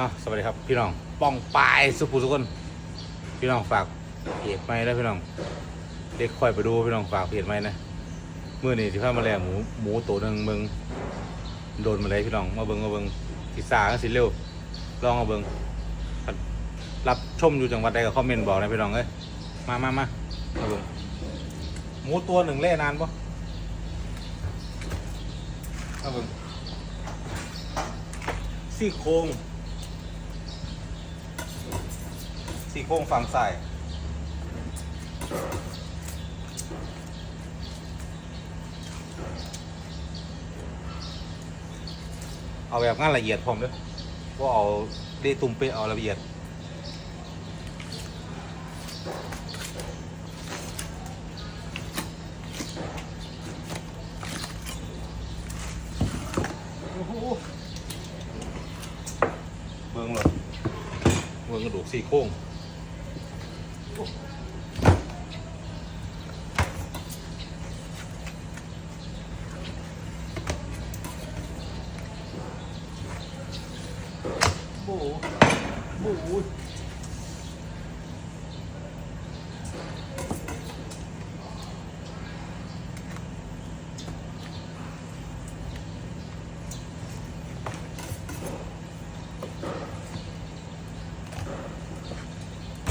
อะสวัสดีครับพี่น้องป้องปายสุภูสุคนพี่น้องฝากเพจไม่ได้พี่น้อง เด็กคอยไปดูพี่น้องฝากเพจไม่นะเมื่อนี่ที่พามาแลหมูหมูตัวหนึ่งเบิงโดนมาเลยพี่น้องมาเบิงมาเบิงสิสาก็สิเร็วลองเอาเบิงรับชมอยู่จังหวัดใดก็คอมเมนต์บอกนะพี่น้องเอ้ยมามามามาเบิงหมูตัวหนึ่งเล่นานปะมาเบิงซี่โครง สี่โค้งฝั่งใส่เอาแบบงานละเอียดผมด้วยว่าเอาเดตุ่มเปะเอาละเอียดเมืองเลยเมืองกระดูกสี่โค้ง หโอ้โห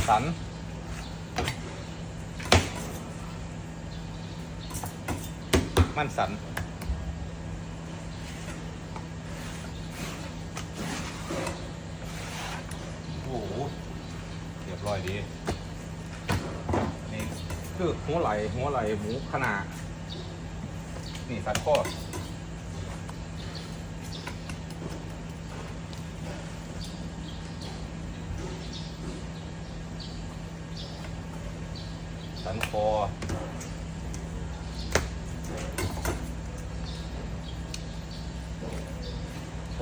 สัน มันสันโอ้โหเรียบร้อยดีนี่คือหัวไหล่หัวไหล่หมูขนาดนี่สันข้อสันคอ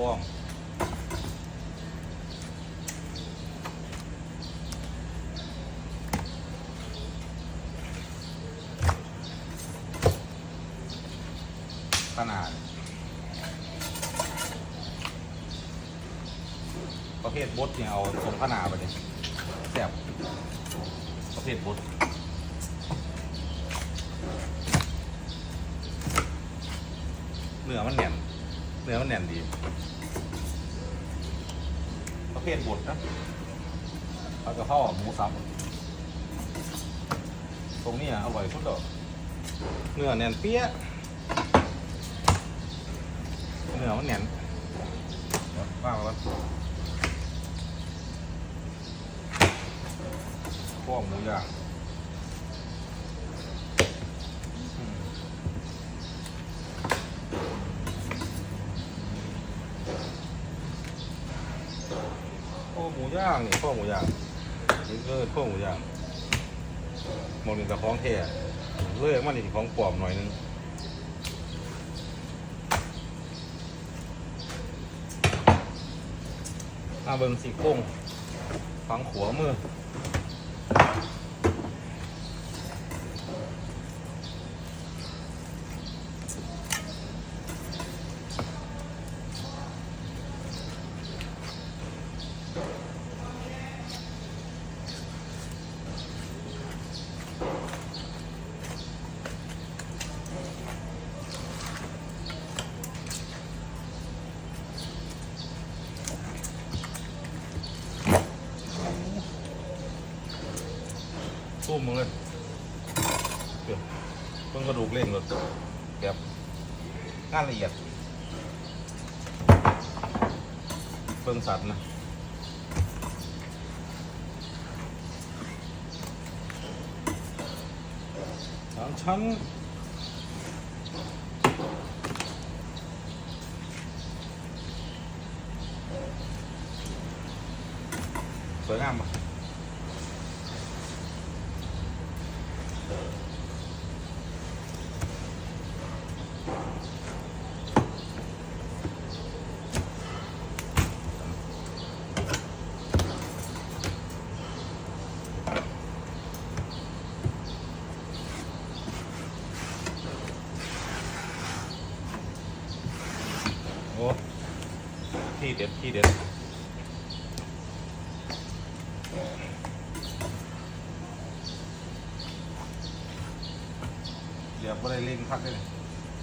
องขนาด ประเภทบดเนี่ยเอาสมขนาดไปเลยแซ่บประเภทบดเนื้อมันแน่นเนื้อมันแน่นดี ประเภทบดนะปลากระเพราหมูสับตรงนี้อะอร่อยสุดเลยเนื้อแน่นเปี้ยะเนื้อมันแน่นเดี๋ยวว่างแล้วข้อหมูย่างอืมข้อหมู ย่างนี่ข้อหมูย่างนี่ก็ข้อหมูย่างหมดนี่แต่ของแท้เลื่อยมันนี่ของปลอมหน่อยนึงมาเบิ่งสีโค้งฝังขัวมือ สู้มึงเลยเดี๋ยวเพิ่งกระดูกเล่งเลยแบบงานละเอียดเบิ่งสัตว์นะสามชั้นสวยงามปะ โอ้ที่เด็ดที่เด็ดเดี๋ยวไม่ได้เล่งพักได้เลย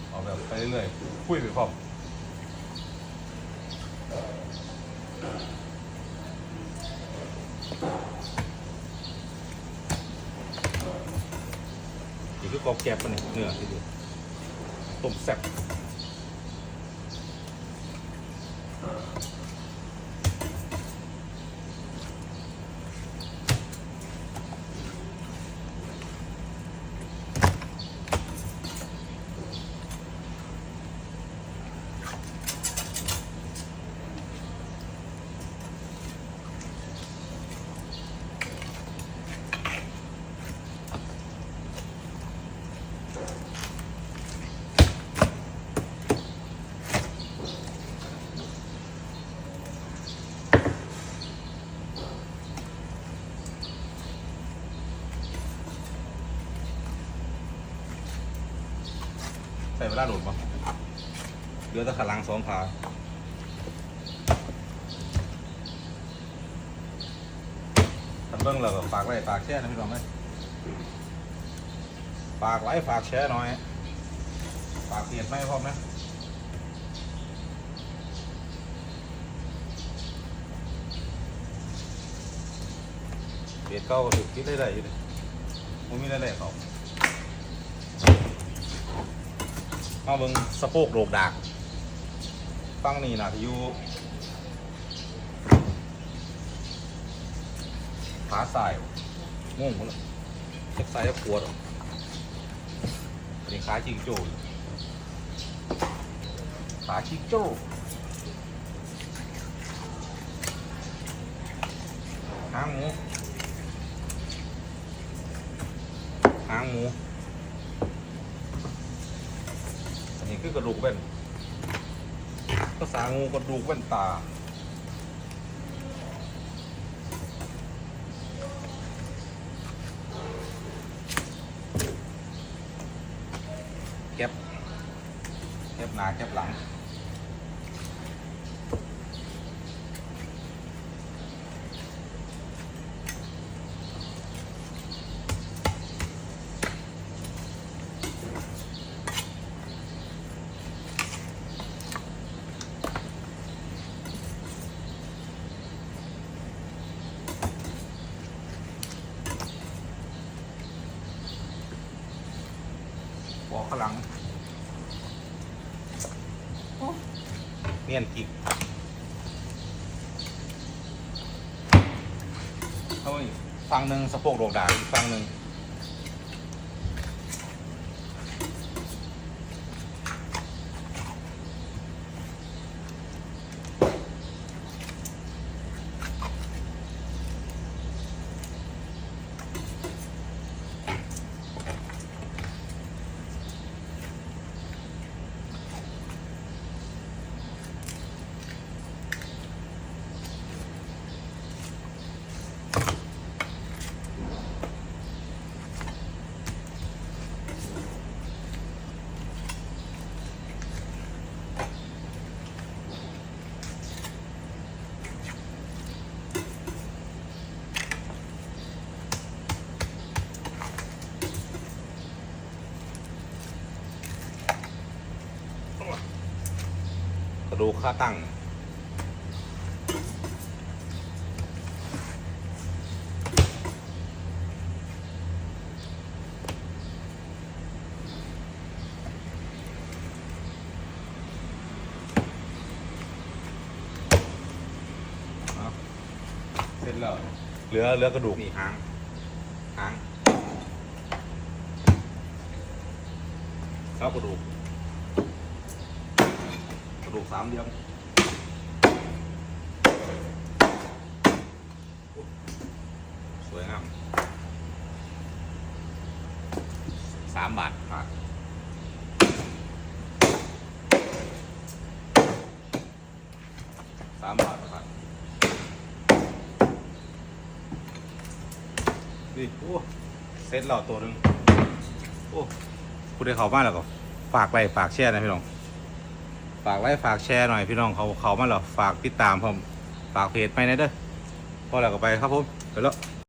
เอาแบบไปเรื่อยๆคุยไปพร้อมนี่คือกรอบแกรบปะเนี่ยเนื้อที่ดูต้มแซ่บ ล่าโหลดปะเดือตะขลังสองขาทำเบิ้งแล้วก็ฝากไว้ฝากแชร์นะพี่น้องเลยฝากไลค์ฝากแชร์หน่อย ฝากเพจไม่พร้อมนะเพจเก้าก็ถูกคิดได้ได้อยู่เลยมันมีได้ได้เขา เอาเบิ่งสะโพกโรกดากฟังนี่นะที่อยู่ขาสายงงหมดเลยเช็คซ้ายจะปวดอะอันนี้ขาจิงโจ้อยู่ขาจิงโจ้หางหมูหางหมู อันนี้ คือกระดูกเป็นภาษางูกระดูกเป็นตาเก็บเก็บหน้าเก็บหลัง บอกข้างหลังเนียนกิกเขาอีกฟังหนึ่งสะโพกโดกดาอีกฟังหนึ่ง ดูกขาตั้งเอาเสร็จแล้ว เหลือเหลือกระดูกนี่หาง หางแล้วกระดูกก ระดูกสามเหลี่ยมสวยงามสามบาทครับสามบาทครับนี่โอ้เซ็ตเราตัวหนึ่งโอ้คุณได้เข้าบ้านแล้วก็ฝากไปฝากแชร์นะพี่น้อง ฝากไลค์ฝากแชร์หน่อยพี่น้องเขาเขามาหรอฝากติดตามผมฝากเพจไปนะเด้อพอแล้วก็ไปครับผมไปแล้ว